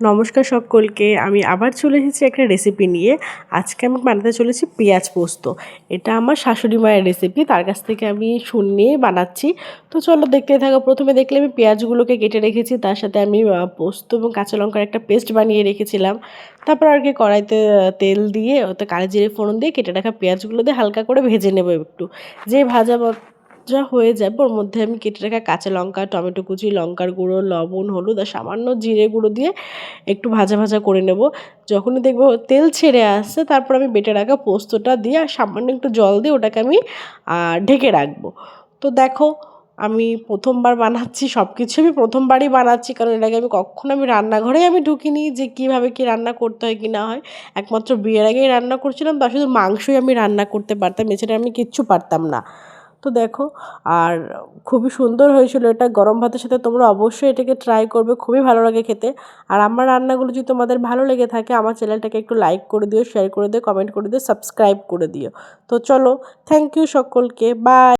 নমস্কার সকলকে, আমি আবার চলে এসেছি একটা রেসিপি নিয়ে। আজকে আমি বানাতে চলেছি পেঁয়াজ পোস্ত। এটা আমার শাশুড়ি মায়ের রেসিপি তার কাছ থেকে আমি শুনে বানাচ্ছি। তো চলো দেখতে থাকো, প্রথমে দেখলে আমি পেঁয়াজগুলোকে কেটে রেখেছি, তার সাথে আমি পোস্ত এবং কাঁচা লঙ্কার একটা পেস্ট বানিয়ে রেখেছিলাম। তারপর আর কি কড়াইতে তেল দিয়ে, ওতে কালো জিরে ফোড়ন দিয়ে কেটে রাখা পেঁয়াজগুলো দিয়ে হালকা করে ভেজে নেব একটু। যে ভাজা যা হয়ে যাবে ওর মধ্যে আমি কেটে রাখা কাঁচা লঙ্কা, টমেটো কুচি, লঙ্কার গুঁড়ো, লবণ, হলুদ আর সামান্য জিরে গুঁড়ো দিয়ে একটু ভাজা ভাজা করে নেব। যখনই দেখব তেল ছেড়ে আসছে, তারপর আমি বেটে রাখা পোস্তটা দিয়ে আর সামান্য একটু জল দিয়ে ওটাকে আমি ঢেকে রাখব। তো দেখো, আমি প্রথমবার বানাচ্ছি সব কিছু আমি প্রথমবারই বানাচ্ছি, কারণ এর আগে আমি কখনো আমি রান্নাঘরেই আমি ঢুকিনি যে কীভাবে কী রান্না করতে হয়, কি না হয়। একমাত্র বিয়ের আগেই রান্না করছিলাম তার শুধু মাংসই আমি রান্না করতে পারতাম, এছাড়া আমি কিচ্ছু পারতাম না। তো দেখো, আর খুবই সুন্দর হয়েছিল এটা গরম ভাতের সাথে, তোমরা অবশ্যই এটাকে ট্রাই করবে, খুবই ভালো লাগে খেতে। আর আমার রান্নাগুলো যদি তোমাদের ভালো লেগে থাকে, আমার চ্যানেলটাকে একটু লাইক করে দিও শেয়ার করে দিও কমেন্ট করে দিও সাবস্ক্রাইব করে দিও। তো চলো থ্যাংক ইউ সকলকে বাই